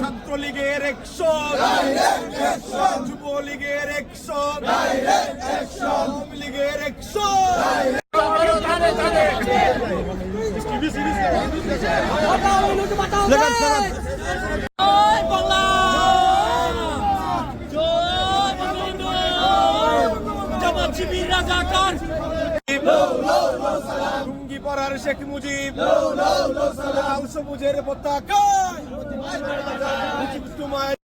ছাত্রলীগের action. যুবলীগের action. Awami লীগের action. লুঙ্গি পরার শেখ মুজিব লাল সবুজের পতাকায় তোমায়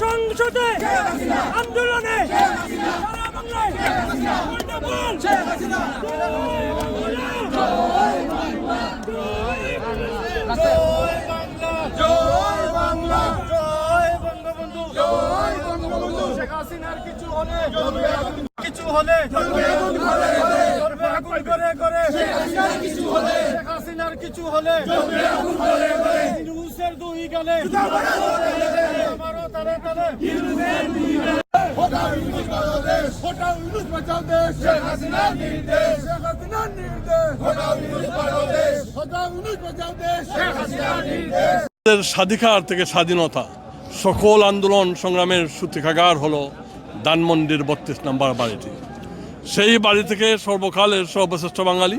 সংসদে আন্দোলনে সারা বাংলায় কিছু হলে কিছু হলে করে। করে কিছু হলে হাসিনার কিছু হলে স্বাধিকার থেকে স্বাধীনতা। সকল আন্দোলন সংগ্রামের সূতিকাগার হলো ধানমন্ডির বত্রিশ নম্বর বাড়িটি। সেই বাড়ি থেকে সর্বকালের সর্বশ্রেষ্ঠ বাঙালি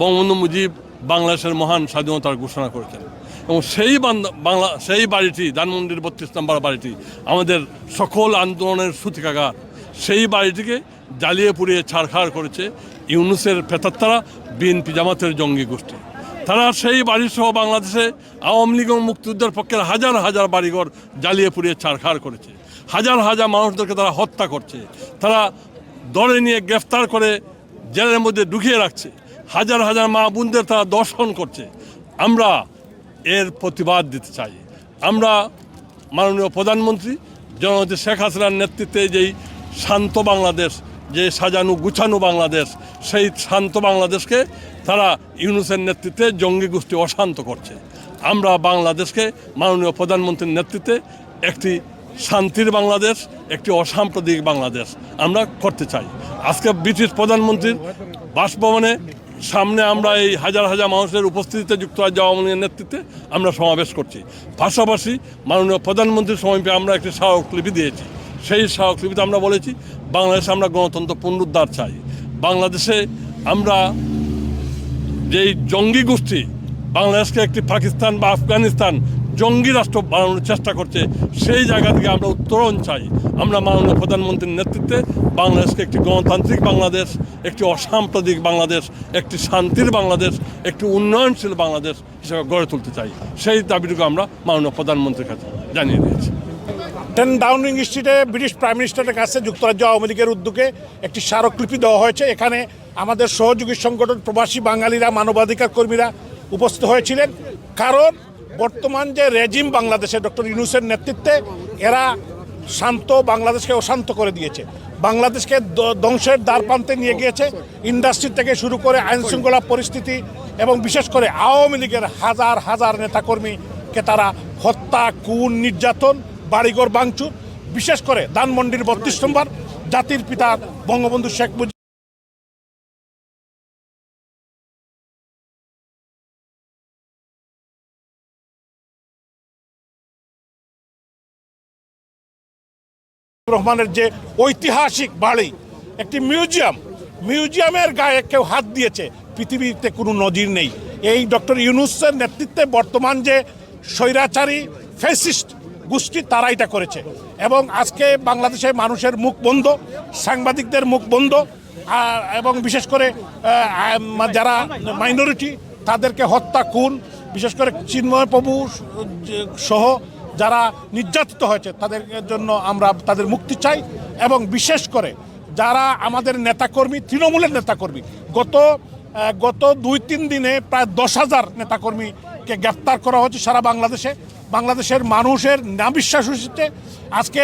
বঙ্গবন্ধু মুজিব বাংলাদেশের মহান স্বাধীনতার ঘোষণা করেছেন। এবং সেই বাংলা, সেই বাড়িটি, ধানমন্ডির বত্রিশ নম্বর বাড়িটি, আমাদের সকল আন্দোলনের সূতিকাগার সেই বাড়িটিকে জ্বালিয়ে পুড়িয়ে ছাড়খাড় করেছে ইউনুসের ফেতাত্তারা বিএনপি জামাতের জঙ্গি গোষ্ঠী। তারা সেই বাড়ি সহ বাংলাদেশে আওয়ামী লীগ এবং মুক্তিযুদ্ধের পক্ষের হাজার হাজার বাড়িঘর জ্বালিয়ে পুড়িয়ে ছাড়খাড় করেছে। হাজার হাজার মানুষদেরকে তারা হত্যা করছে। তারা দলে নিয়ে গ্রেফতার করে জেলের মধ্যে ঢুকিয়ে রাখছে। হাজার হাজার মা বোনদের তারা দর্শন করছে। আমরা এর প্রতিবাদ দিতে চাই। আমরা মাননীয় প্রধানমন্ত্রী, জননেত্রী শেখ হাসিনার নেতৃত্বে যেই শান্ত বাংলাদেশ, যে সাজানো গুছানো বাংলাদেশ, সেই শান্ত বাংলাদেশকে তারা ইউনুসের নেতৃত্বে জঙ্গি গোষ্ঠী অশান্ত করছে। আমরা বাংলাদেশকে মাননীয় প্রধানমন্ত্রীর নেতৃত্বে একটি শান্তির বাংলাদেশ, একটি অসাম্প্রদায়িক বাংলাদেশ আমরা করতে চাই। আজকে ব্রিটিশ প্রধানমন্ত্রীর বাসভবনে সামনে আমরা এই হাজার হাজার মানুষের উপস্থিতিতে যুক্তরাজ্য আওয়ামী লীগের নেতৃত্বে আমরা সমাবেশ করছি। পাশাপাশি মাননীয় প্রধানমন্ত্রীর সমীপে আমরা একটি স্মারকলিপি দিয়েছি। সেই স্মারকলিপিতে আমরা বলেছি, বাংলাদেশে আমরা গণতন্ত্র পুনরুদ্ধার চাই। বাংলাদেশে আমরা যেই জঙ্গি গোষ্ঠী, বাংলাদেশকে একটি পাকিস্তান বা আফগানিস্তান জঙ্গি রাষ্ট্র বানানোর চেষ্টা করছে, সেই জায়গা থেকে আমরা উত্তরণ চাই। আমরা মাননীয় প্রধানমন্ত্রীর নেতৃত্বে বাংলাদেশকে একটি গণতান্ত্রিক বাংলাদেশ, একটি অসাম্প্রদায়িক বাংলাদেশ, একটি শান্তির বাংলাদেশ, একটি উন্নয়নশীল বাংলাদেশ হিসেবে গড়ে তুলতে চাই। সেই দাবিটুকু আমরা মাননীয় প্রধানমন্ত্রীর কাছে জানিয়ে দিয়েছি। টেন ডাউনিং স্ট্রিটে ব্রিটিশ প্রাইম মিনিস্টারের কাছে যুক্তরাজ্য আওয়ামী লীগের উদ্যোগে একটি স্মারকলিপি দেওয়া হয়েছে। এখানে আমাদের সহযোগী সংগঠন প্রবাসী বাঙালিরা, মানবাধিকার কর্মীরা উপস্থিত হয়েছিলেন। কারণ বর্তমান যে রেজিম বাংলাদেশে ডক্টর ইউনুসের নেতৃত্বে, এরা শান্ত বাংলাদেশকে অশান্ত করে দিয়েছে। বাংলাদেশকে ধ্বংসের দ্বার প্রান্তে নিয়ে গিয়েছে। ইন্ডাস্ট্রি থেকে শুরু করে আইন শৃঙ্খলা পরিস্থিতি এবং বিশেষ করে আওয়ামী লীগের হাজার হাজার নেতাকর্মীকে তারা হত্যা কুন নির্যাতন, বাড়িঘর ভাঙচুর, বিশেষ করে ধানমন্ডির বত্রিশ নম্বর জাতির পিতা বঙ্গবন্ধু শেখ মুজিব রহমানের যে ঐতিহাসিক বাড়ি, একটি মিউজিয়াম, মিউজিয়ামের গায়ে কেউ হাত দিয়েছে, পৃথিবীতে কোনো নজির নেই। এই ডক্টর ইউনুসের নেতৃত্বে বর্তমান যে স্বৈরাচারী ফেসিস্ট গোষ্ঠী, তারা এটা করেছে। এবং আজকে বাংলাদেশের মানুষের মুখ বন্ধ, সাংবাদিকদের মুখ বন্ধ এবং বিশেষ করে যারা মাইনরিটি, তাদেরকে হত্যা, খুন, বিশেষ করে চিন্ময় প্রভু সহ যারা নির্যাতিত হয়েছে, তাদের জন্য আমরা তাদের মুক্তি চাই এবং বিশেষ করে যারা আমাদের নেতাকর্মী, তৃণমূলের নেতাকর্মী, গত গত দুই তিন দিনে প্রায় দশ হাজার নেতাকর্মীকে গ্রেপ্তার করা হয়েছে সারা বাংলাদেশে। বাংলাদেশের মানুষের নাবিশ্বাস হয়েছে আজকে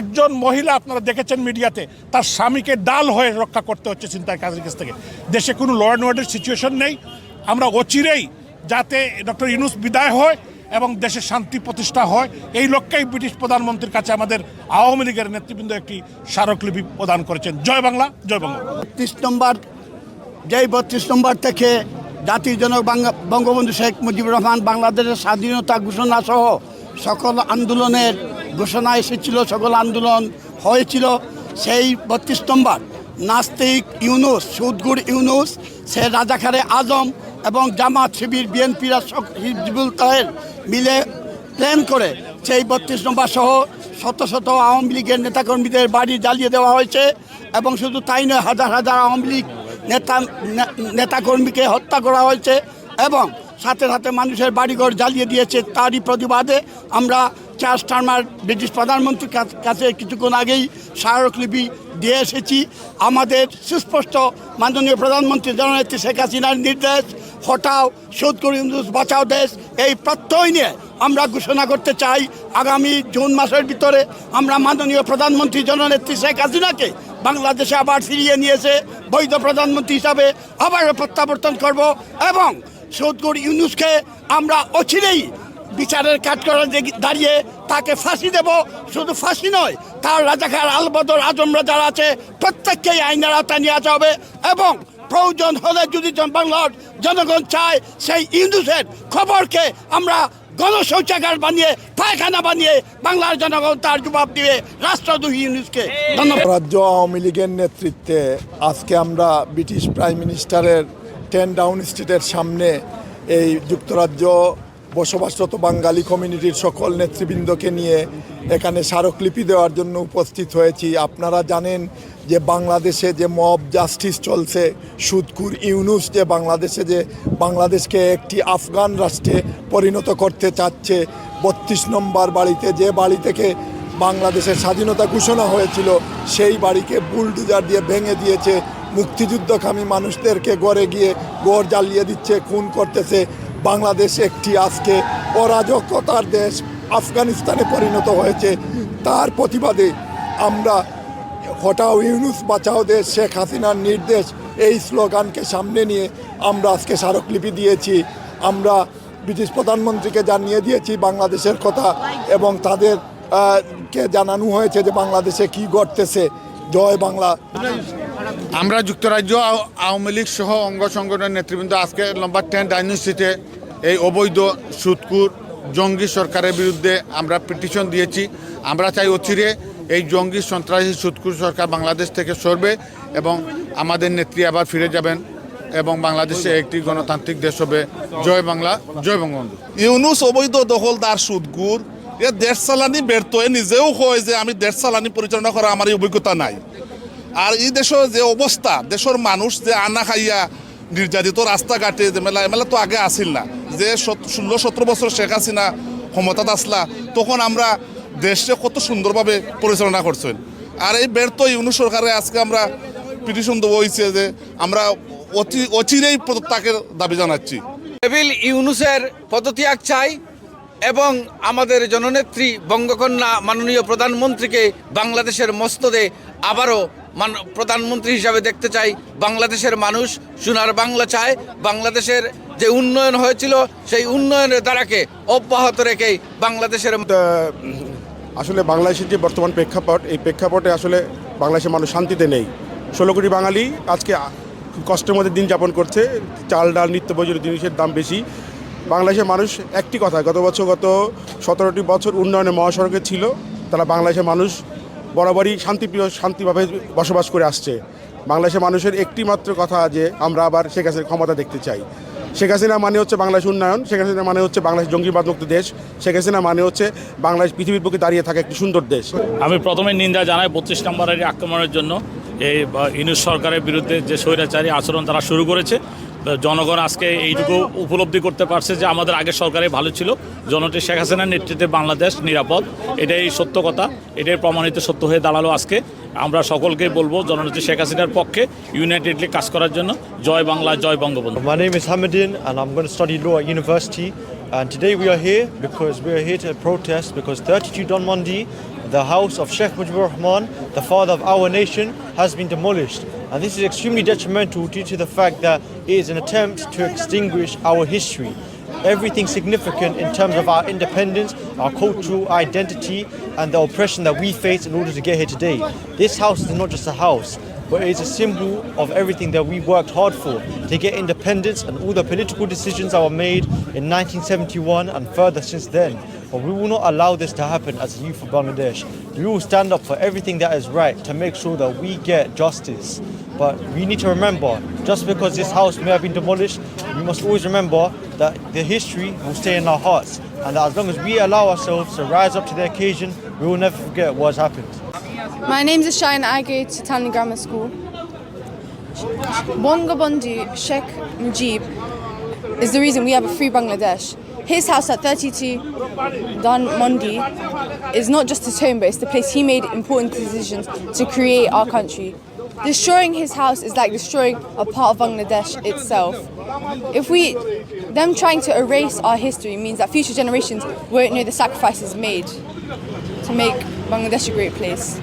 একজন মহিলা আপনারা দেখেছেন মিডিয়াতে, তার স্বামীকে ডাল হয়ে রক্ষা করতে হচ্ছে চিন্তার কাজের কাছ থেকে। দেশে কোনো ল অ্যান্ড অর্ডার সিচুয়েশন নেই। আমরা অচিরেই যাতে ডক্টর ইউনুস বিদায় হয় এবং দেশে শান্তি প্রতিষ্ঠা হয়। এই লক্ষ্যেই ব্রিটিশ প্রধানমন্ত্রীর কাছে আমাদের আওয়ামী লীগের নেতৃবৃন্দ একটি স্মারকলিপি প্রদান করেছেন। জয় বাংলা জয় বাংলা। বত্রিশ নম্বর, যেই বত্রিশ নম্বর থেকে জাতির জনক বঙ্গবন্ধু শেখ মুজিবুর রহমান বাংলাদেশের স্বাধীনতা ঘোষণা সহ সকল আন্দোলনের ঘোষণা এসেছিল, সকল আন্দোলন হয়েছিল। সেই বত্রিশ নম্বর, নাস্তিক ইউনুস, সুদগুর ইউনুস, সে রাজাখারে আজম এবং জামাত শিবির, বিএনপিরা হিজবুল তাহের মিলে প্ল্যান করে সেই বত্রিশ নম্বর সহ শত শত আওয়ামী লীগের নেতাকর্মীদের বাড়ি জ্বালিয়ে দেওয়া হয়েছে এবং শুধু তাই নয় হাজার হাজার আওয়ামী লীগ নেতা নেতাকর্মীকে হত্যা করা হয়েছে এবং সাথে সাথে মানুষের বাড়িঘর জ্বালিয়ে দিয়েছে। তারই প্রতিবাদে আমরা চার্লস টার্মার ব্রিটিশ প্রধানমন্ত্রীর কাছে কিছুক্ষণ আগেই স্মারকলিপি দিয়ে এসেছি। আমাদের সুস্পষ্ট মাননীয় প্রধানমন্ত্রী জননেত্রী শেখ হাসিনার নির্দেশ, হটাও সুদ করি বাঁচাও দেশ। এই প্রত্যয় নিয়ে আমরা ঘোষণা করতে চাই, আগামী জুন মাসের ভিতরে আমরা মাননীয় প্রধানমন্ত্রী জননেত্রী শেখ হাসিনাকে বাংলাদেশে আবার ফিরিয়ে নিয়েছে বৈধ প্রধানমন্ত্রী হিসাবে আবার প্রত্যাবর্তন করব এবং সৌদগুর ইউনুসকে আমরা অচিরেই বিচারের কাঠকড়া দাঁড়িয়ে তাকে ফাঁসি দেব, শুধু ফাঁসি নয়, তার রাজাকার আলবদর আজমরা যারা আছে, প্রত্যেককেই আইনের আওতায় নিয়ে আসা হবে এবং প্রয়োজন হলে যদি বাংলার জনগণ চায়, সেই ইউনুসের খবরকে আমরা গণশৌচাগার বানিয়ে, পায়খানা বানিয়ে বাংলার জনগণ তার জবাব দিবে রাষ্ট্রদ্রোহী ইউনুসকে। ধন্যবাদ। রাজ্য আওয়ামী লীগের নেতৃত্বে আজকে আমরা ব্রিটিশ প্রাইম মিনিস্টারের টেন ডাউন স্ট্রিটের সামনে এই যুক্তরাজ্য বসবাসরত বাঙালি কমিউনিটির সকল নেতৃবৃন্দকে নিয়ে এখানে স্মারকলিপি দেওয়ার জন্য উপস্থিত হয়েছি। আপনারা জানেন যে বাংলাদেশে যে মব জাস্টিস চলছে সুদকুর ইউনুস যে বাংলাদেশে যে বাংলাদেশকে একটি আফগান রাষ্ট্রে পরিণত করতে চাচ্ছে, বত্রিশ নম্বর বাড়িতে যে বাড়ি থেকে বাংলাদেশের স্বাধীনতা ঘোষণা হয়েছিল, সেই বাড়িকে বুলডুজার দিয়ে ভেঙে দিয়েছে মুক্তিযুদ্ধকামী মানুষদেরকে গড়ে গিয়ে গড় জ্বালিয়ে দিচ্ছে, খুন করতেছে। বাংলাদেশ একটি আজকে অরাজকতার দেশ। আফগানিস্তানে পরিণত হয়েছে। তার প্রতিবাদে আমরা হটাও ইউনুস বাঁচাও দেশ, শেখ হাসিনার নির্দেশ, এই স্লোগানকে সামনে নিয়ে আমরা আজকে স্মারকলিপি দিয়েছি। আমরা ব্রিটিশ প্রধানমন্ত্রীকে জানিয়ে দিয়েছি বাংলাদেশের কথা এবং তাদের কে জানানো হয়েছে যে বাংলাদেশে কি ঘটতেছে। জয় বাংলা। আমরা যুক্তরাজ্য আও- আওয়ামী লীগ সহ অঙ্গ সংগঠনের নেতৃবৃন্দ আজকে নম্বর টেন ডাইনিস্ট্রিতে এই অবৈধ সুদকুর জঙ্গি সরকারের বিরুদ্ধে আমরা পিটিশন দিয়েছি। আমরা চাই অচিরে এই জঙ্গি সন্ত্রাসী সুদকুর সরকার বাংলাদেশ থেকে সরবে এবং আমাদের নেত্রী আবার ফিরে যাবেন এবং বাংলাদেশে একটি গণতান্ত্রিক দেশ হবে। জয় বাংলা, জয় বঙ্গবন্ধু। ইউনুস অবৈধ দখলদার সুদগুর এ দেড় সালানি ব্যর্থ। নিজেও কয় যে আমি দেড় সালানি পরিচালনা করা আমার অভিজ্ঞতা নাই। আর এই দেশের যে অবস্থা, দেশের মানুষ যে আনা খাইয়া নির্যাতিত রাস্তাঘাটে যে মেলা এমেলা তো আগে আসিল না। যে ষোলো, সতেরো বছর শেখ হাসিনা ক্ষমতাত আসলা তখন আমরা দেশে কত সুন্দরভাবে পরিচালনা করছেন। আর এই ব্যর্থ ইউনুস সরকারে আজকে আমরা পিটিশন দেবো হয়েছে যে আমরা অতি, অচিরেই পদত্যাগের দাবি জানাচ্ছি। টেবিল ইউনুসের পদত্যাগ চাই এবং আমাদের জননেত্রী বঙ্গকন্যা মাননীয় প্রধানমন্ত্রীকে বাংলাদেশের মস্তদে আবারও প্রধানমন্ত্রী হিসাবে দেখতে চাই। বাংলাদেশের মানুষ সোনার বাংলা চায়। বাংলাদেশের যে উন্নয়ন হয়েছিল, সেই উন্নয়নের দ্বারাকে অব্যাহত রেখেই বাংলাদেশের আসলে বাংলাদেশের যে বর্তমান প্রেক্ষাপট, এই প্রেক্ষাপটে আসলে বাংলাদেশের মানুষ শান্তিতে নেই। ষোলো কোটি বাঙালি আজকে খুব কষ্টের মধ্যে দিন যাপন করছে। চাল, ডাল, নিত্য প্রয়োজনীয় জিনিসের দাম বেশি। বাংলাদেশের মানুষ একটি কথা, গত বছর গত সতেরোটি বছর উন্নয়নের মহাসড়কে ছিল। তারা বাংলাদেশের মানুষ বরাবরই শান্তিপ্রিয়, শান্তিভাবে বসবাস করে আসছে। বাংলাদেশের মানুষের একটি মাত্র কথা যে আমরা আবার শেখ হাসিনার ক্ষমতা দেখতে চাই। শেখ হাসিনা মানে হচ্ছে বাংলাদেশ উন্নয়ন, শেখ হাসিনা মানে হচ্ছে বাংলাদেশ জঙ্গিবাদ মুক্ত দেশ, শেখ হাসিনা মানে হচ্ছে বাংলাদেশ পৃথিবীর বুকে দাঁড়িয়ে থাকা একটি সুন্দর দেশ। আমি প্রথমে নিন্দা জানাই বত্রিশ নম্বরের আক্রমণের জন্য। এই ইউনুস সরকারের বিরুদ্ধে যে স্বৈরাচারী আচরণ তারা শুরু করেছে জনগণ আজকে এইটুকু উপলব্ধি করতে পারছে যে আমাদের আগের সরকারে ভালো ছিল। জনটি শেখ হাসিনার নেতৃত্বে বাংলাদেশ নিরাপদ। এটাই সত্য কথা এটাই প্রমাণিত সত্য হয়ে দাঁড়াল আজকে। আমরা সকলকে বলব জননেত্রী শেখ হাসিনার পক্ষে ইউনাইটেডলি কাজ করার জন্য। জয় বাংলা জয় Bangabandhu. And today we are here because we are here to protest because 32 Don Mondi, the house of Sheikh Mujibur Rahman, the father of our nation, has been demolished. And this is extremely detrimental due to the fact that it is an attempt to extinguish our history. Everything significant in terms of our independence, our cultural identity, and the oppression that we face in order to get here today. This house is not just a house, but it is a symbol of everything that we worked hard for to get independence and all the political decisions that were made in 1971 and further since then. But we will not allow this to happen as a youth of Bangladesh. We will stand up for everything that is right to make sure that we get justice. But we need to remember, just because this house may have been demolished, we must always remember that the history will stay in our hearts. And as long as we allow ourselves to rise up to the occasion, we will never forget what has happened. My name is Shine. I go to Tanley Grammar School. Bongabondu Sheikh Mujib is the reason we have a free Bangladesh. His house at 32 Don Mondi is not just his home, but it's the place he made important decisions to create our country. Destroying his house is like destroying a part of Bangladesh itself. If we, them trying to erase our history means that future generations won't know the sacrifices made to make Bangladesh a great place.